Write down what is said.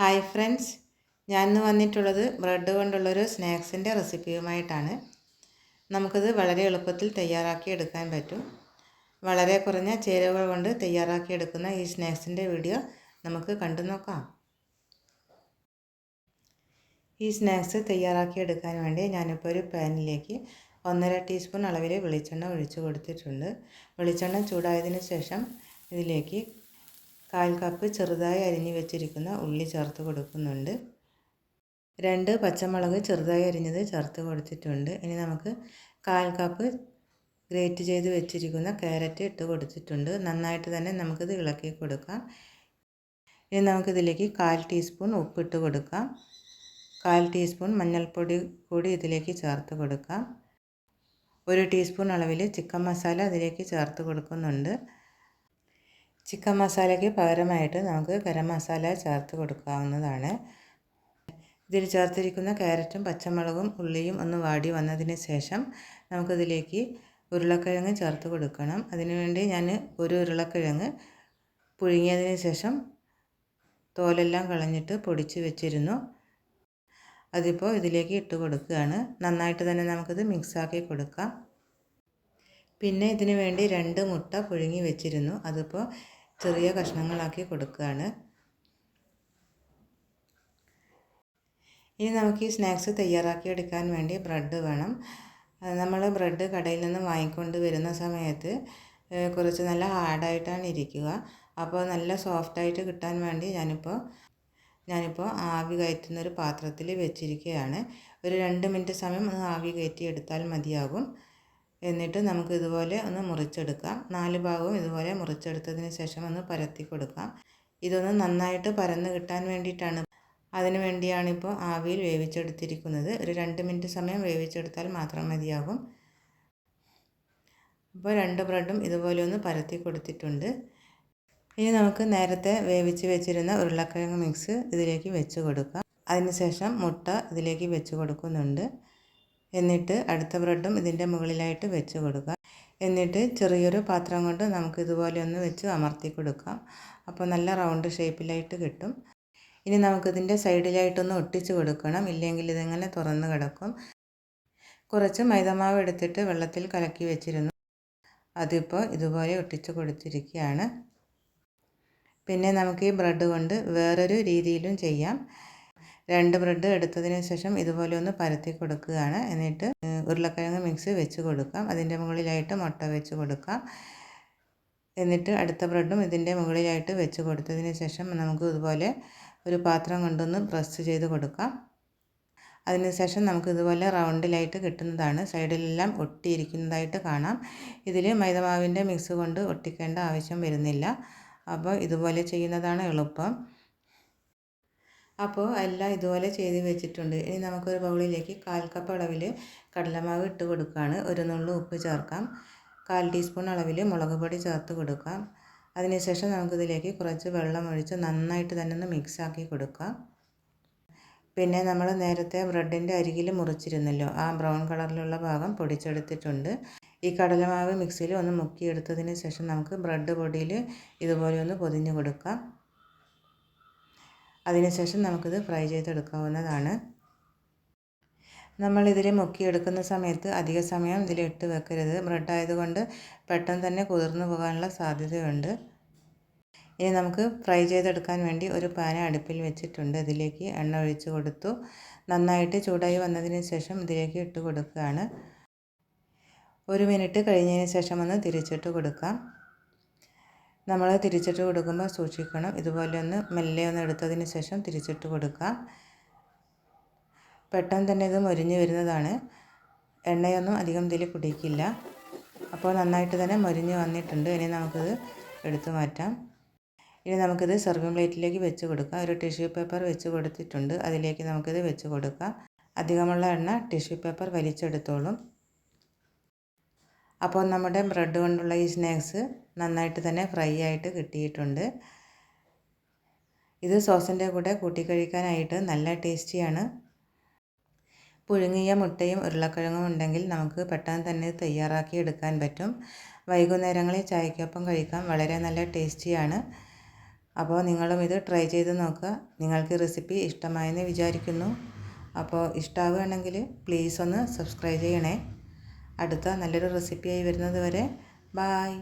Hi friends. ഞാൻ ഇന്ന് വന്നിട്ടുള്ളത് ബ്രെഡ് കൊണ്ടുള്ളൊരു സ്നാക്സിന്റെ റെസിപ്പിയുമായിട്ടാണ്. നമുക്കിത് വളരെ എളുപ്പത്തിൽ തയ്യാറാക്കി എടുക്കാൻ പറ്റും. വളരെ കുറഞ്ഞ ചേരുവകൾ കൊണ്ട് തയ്യാറാക്കി എടുക്കുന്ന ഈ സ്നാക്സിന്റെ വീഡിയോ നമുക്ക് കണ്ടു നോക്കാം. ഈ സ്നാക്സ് തയ്യാറാക്കി എടുക്കാൻ വേണ്ടി ഞാനിപ്പോൾ ഒരു പാനിലേക്ക് ഒന്നര ടീസ്പൂൺ അളവിൽ വെളിച്ചെണ്ണ ഒഴിച്ചു കൊടുത്തിട്ടുണ്ട്. വെളിച്ചെണ്ണ ചൂടായതിനു ശേഷം ഇതിലേക്ക് കാൽ കപ്പ് ചെറുതായി അരിഞ്ഞു വെച്ചിരിക്കുന്ന ഉള്ളി ചേർത്ത് കൊടുക്കുന്നുണ്ട്. രണ്ട് പച്ചമുളക് ചെറുതായി അരിഞ്ഞത് ചേർത്ത് കൊടുത്തിട്ടുണ്ട്. ഇനി നമുക്ക് കാൽ കപ്പ് ഗ്രേറ്റ് ചെയ്ത് വെച്ചിരിക്കുന്ന ക്യാരറ്റ് ഇട്ട് കൊടുത്തിട്ടുണ്ട്. നന്നായിട്ട് തന്നെ നമുക്കിത് ഇളക്കി കൊടുക്കാം. ഇനി നമുക്കിതിലേക്ക് കാൽ ടീസ്പൂൺ ഉപ്പിട്ട് കൊടുക്കാം. കാൽ ടീസ്പൂൺ മഞ്ഞൾപ്പൊടി കൂടി ഇതിലേക്ക് ചേർത്ത് കൊടുക്കാം. ഒരു ടീസ്പൂൺ അളവിൽ ചിക്കൻ മസാല അതിലേക്ക് ചേർത്ത് കൊടുക്കുന്നുണ്ട്. ചിക്കൻ മസാലയ്ക്ക് പകരമായിട്ട് നമുക്ക് ഗരം മസാല ചേർത്ത് കൊടുക്കാവുന്നതാണ്. ഇതിൽ ചേർത്തിരിക്കുന്ന ക്യാരറ്റും പച്ചമുളകും ഉള്ളിയും ഒന്ന് വാടി വന്നതിന് ശേഷം നമുക്കിതിലേക്ക് ഉരുളക്കിഴങ്ങ് ചേർത്ത് കൊടുക്കണം. അതിനുവേണ്ടി ഞാൻ ഒരു ഉരുളക്കിഴങ്ങ് പുഴുങ്ങിയതിന് ശേഷം തോലെല്ലാം കളഞ്ഞിട്ട് പൊടിച്ച് വെച്ചിരുന്നു. അതിപ്പോൾ ഇതിലേക്ക് ഇട്ട് കൊടുക്കുകയാണ്. നന്നായിട്ട് തന്നെ നമുക്കിത് മിക്സാക്കി കൊടുക്കാം. പിന്നെ ഇതിനു വേണ്ടി രണ്ട് മുട്ട പുഴുങ്ങി വെച്ചിരുന്നു. അതിപ്പോൾ ചെറിയ കഷ്ണങ്ങളാക്കി കൊടുക്കുകയാണ്. ഇനി നമുക്ക് ഈ സ്നാക്സ് തയ്യാറാക്കി എടുക്കാൻ വേണ്ടി ബ്രെഡ് വേണം. നമ്മൾ ബ്രെഡ് കടയിൽ നിന്ന് വാങ്ങിക്കൊണ്ട് വരുന്ന സമയത്ത് കുറച്ച് നല്ല ഹാർഡായിട്ടാണ് ഇരിക്കുക. അപ്പോൾ നല്ല സോഫ്റ്റായിട്ട് കിട്ടാൻ വേണ്ടി ഞാനിപ്പോൾ ഞാനിപ്പോൾ ആവി കയറ്റുന്ന ഒരു പാത്രത്തിൽ വെച്ചിരിക്കുകയാണ്. ഒരു രണ്ട് മിനിറ്റ് സമയം ആവി കയറ്റി എടുത്താൽ മതിയാകും. എന്നിട്ട് നമുക്ക് ഇതുപോലെ ഒന്ന് മുറിച്ചെടുക്കാം. നാല് ഭാഗവും ഇതുപോലെ മുറിച്ചെടുത്തതിന് ശേഷം ഒന്ന് പരത്തി കൊടുക്കാം. ഇതൊന്ന് നന്നായിട്ട് പരന്ന് കിട്ടാൻ വേണ്ടിയിട്ടാണ്. അതിനു വേണ്ടിയാണിപ്പോൾ ആവിയിൽ വേവിച്ചെടുത്തിരിക്കുന്നത്. ഒരു രണ്ട് മിനിറ്റ് സമയം വേവിച്ചെടുത്താൽ മാത്രം മതിയാകും. അപ്പോൾ രണ്ട് ബ്രെഡും ഇതുപോലെ ഒന്ന് പരത്തി കൊടുത്തിട്ടുണ്ട്. ഇനി നമുക്ക് നേരത്തെ വേവിച്ച് വെച്ചിരുന്ന ഉരുളക്കിഴങ്ങ് മിക്സ് ഇതിലേക്ക് വെച്ച് കൊടുക്കാം. അതിനുശേഷം മുട്ട ഇതിലേക്ക് വെച്ച് കൊടുക്കുന്നുണ്ട്. എന്നിട്ട് അടുത്ത ബ്രെഡും ഇതിന്റെ മുകളിലായിട്ട് വെച്ച് കൊടുക്കുക. എന്നിട്ട് ചെറിയൊരു പാത്രം കൊണ്ട് നമുക്ക് ഇതുപോലെ ഒന്ന് വെച്ച് അമർത്തി കൊടുക്കാം. അപ്പോൾ നല്ല റൗണ്ട് ഷേപ്പിലായിട്ട് കിട്ടും. ഇനി നമുക്കിതിന്റെ സൈഡിലായിട്ടൊന്ന് ഒട്ടിച്ച് കൊടുക്കണം. ഇല്ലെങ്കിൽ ഇതിങ്ങനെ തുറന്ന് കിടക്കും. കുറച്ച് മൈദമാവ് എടുത്തിട്ട് വെള്ളത്തിൽ കലക്കി വെച്ചിരുന്നു. അതിപ്പോൾ ഇതുപോലെ ഒട്ടിച്ച് കൊടുത്തിരിക്കുകയാണ്. പിന്നെ നമുക്ക് ഈ ബ്രെഡ് കൊണ്ട് വേറൊരു രീതിയിലും ചെയ്യാം. രണ്ട് ബ്രെഡ് എടുത്തതിന് ശേഷം ഇതുപോലെ ഒന്ന് പരത്തി കൊടുക്കുകയാണ്. എന്നിട്ട് ഉരുളക്കിഴങ്ങ് മിക്സ് വെച്ച് കൊടുക്കാം. അതിന്റെ മുകളിലായിട്ട് മുട്ട വെച്ച് കൊടുക്കാം. എന്നിട്ട് അടുത്ത ബ്രെഡും ഇതിന്റെ മുകളിലായിട്ട് വെച്ച് കൊടുത്തതിന് ശേഷം നമുക്ക് ഇതുപോലെ ഒരു പാത്രം കൊണ്ടൊന്ന് പ്രസ് ചെയ്ത് കൊടുക്കാം. അതിനുശേഷം നമുക്ക് ഇതുപോലെ റൗണ്ടിലായിട്ട് കിട്ടുന്നതാണ്. സൈഡിലെല്ലാം ഒട്ടിയിരിക്കുന്നതായിട്ട് കാണാം. ഇതിൽ മൈദമാവിന്റെ മിക്സ് കൊണ്ട് ഒട്ടിക്കേണ്ട ആവശ്യം വരുന്നില്ല. അപ്പോൾ ഇതുപോലെ ചെയ്യുന്നതാണ് എളുപ്പം. അപ്പോൾ എല്ലാം ഇതുപോലെ ചെയ്ത് വെച്ചിട്ടുണ്ട്. ഇനി നമുക്കൊരു ബൗളിലേക്ക് കാൽ കപ്പ് അളവിൽ കടലമാവ് ഇട്ട് കൊടുക്കുകയാണ് ഒരു നുള്ളു ഉപ്പ് ചേർക്കാം. കാൽ ടീസ്പൂൺ അളവിൽ മുളക് പൊടി ചേർത്ത് കൊടുക്കാം. അതിനുശേഷം നമുക്കിതിലേക്ക് കുറച്ച് വെള്ളം ഒഴിച്ച് നന്നായിട്ട് തന്നെ ഒന്ന് മിക്സാക്കി കൊടുക്കാം. പിന്നെ നമ്മൾ നേരത്തെ ബ്രെഡിന്റെ അരികിൽ മുറിച്ചിരുന്നല്ലോ ആ ബ്രൗൺ കളറിലുള്ള ഭാഗം പൊടിച്ചെടുത്തിട്ടുണ്ട്. ഈ കടലമാവ് മിക്സിയിൽ ഒന്ന് മുക്കിയെടുത്തതിന് ശേഷം നമുക്ക് ബ്രെഡ് പൊടിയിൽ ഇതുപോലെ ഒന്ന് പൊതിഞ്ഞ് കൊടുക്കാം. അതിനുശേഷം നമുക്കിത് ഫ്രൈ ചെയ്തെടുക്കാവുന്നതാണ്. നമ്മളിതിൽ മുക്കിയെടുക്കുന്ന സമയത്ത് അധിക സമയം ഇതിൽ ഇട്ട് വെക്കരുത്. ബ്രെഡ് ആയതുകൊണ്ട് പെട്ടെന്ന് തന്നെ കുതിർന്നു പോകാനുള്ള സാധ്യതയുണ്ട്. ഇനി നമുക്ക് ഫ്രൈ ചെയ്തെടുക്കാൻ വേണ്ടി ഒരു പാന അടുപ്പിൽ വെച്ചിട്ടുണ്ട്. അതിലേക്ക് എണ്ണ ഒഴിച്ച് കൊടുത്തു. നന്നായിട്ട് ചൂടായി വന്നതിന് ശേഷം ഇതിലേക്ക് ഇട്ട് കൊടുക്കുകയാണ്. ഒരു മിനിറ്റ് കഴിഞ്ഞതിന് ശേഷം ഒന്ന് തിരിച്ചിട്ട് കൊടുക്കാം. നമ്മൾ തിരിച്ചിട്ട് കൊടുക്കുമ്പോൾ സൂക്ഷിക്കണം. ഇതുപോലെ ഒന്ന് മെല്ലെ ഒന്ന് എടുത്തതിന് ശേഷം തിരിച്ചിട്ട് കൊടുക്കാം. പെട്ടെന്ന് തന്നെ ഇത് മൊരിഞ്ഞ് വരുന്നതാണ്. എണ്ണയൊന്നും അധികം ഇതിൽ കുടിക്കില്ല. അപ്പോൾ നന്നായിട്ട് തന്നെ മൊരിഞ്ഞ് വന്നിട്ടുണ്ട്. ഇനി നമുക്കിത് എടുത്തു മാറ്റാം. ഇനി നമുക്കിത് സെർവിങ് പ്ലേറ്റിലേക്ക് വെച്ച് കൊടുക്കാം. ഒരു ടിഷ്യൂ പേപ്പർ വെച്ച് കൊടുത്തിട്ടുണ്ട്. അതിലേക്ക് നമുക്കിത് വെച്ച് കൊടുക്കാം. അധികമുള്ള എണ്ണ ടിഷ്യൂ പേപ്പർ വലിച്ചെടുത്തോളും. അപ്പോൾ നമ്മുടെ ബ്രെഡ് കൊണ്ടുള്ള ഈ സ്നാക്സ് നന്നായിട്ട് തന്നെ ഫ്രൈ ആയിട്ട് കിട്ടിയിട്ടുണ്ട്. ഇത് സോസിന്റെ കൂടെ കൂട്ടിക്കഴിക്കാനായിട്ട് നല്ല ടേസ്റ്റിയാണ്. പുഴുങ്ങിയ മുട്ടയും ഉരുളക്കിഴങ്ങും ഉണ്ടെങ്കിൽ നമുക്ക് പെട്ടെന്ന് തന്നെ തയ്യാറാക്കി എടുക്കാൻ പറ്റും. വൈകുന്നേരങ്ങളിൽ ചായക്കൊപ്പം കഴിക്കാൻ വളരെ നല്ല ടേസ്റ്റിയാണ്. അപ്പോൾ നിങ്ങളും ഇത് ട്രൈ ചെയ്ത് നോക്കുക. നിങ്ങൾക്ക് റെസിപ്പി ഇഷ്ടമായെന്ന് വിചാരിക്കുന്നു. അപ്പോൾ ഇഷ്ടമാവുകയാണെങ്കിൽ പ്ലീസ് ഒന്ന് സബ്സ്ക്രൈബ് ചെയ്യണേ. അടുത്ത നല്ലൊരു റെസിപ്പിയായി വരുന്നത് വരെ. ബായ്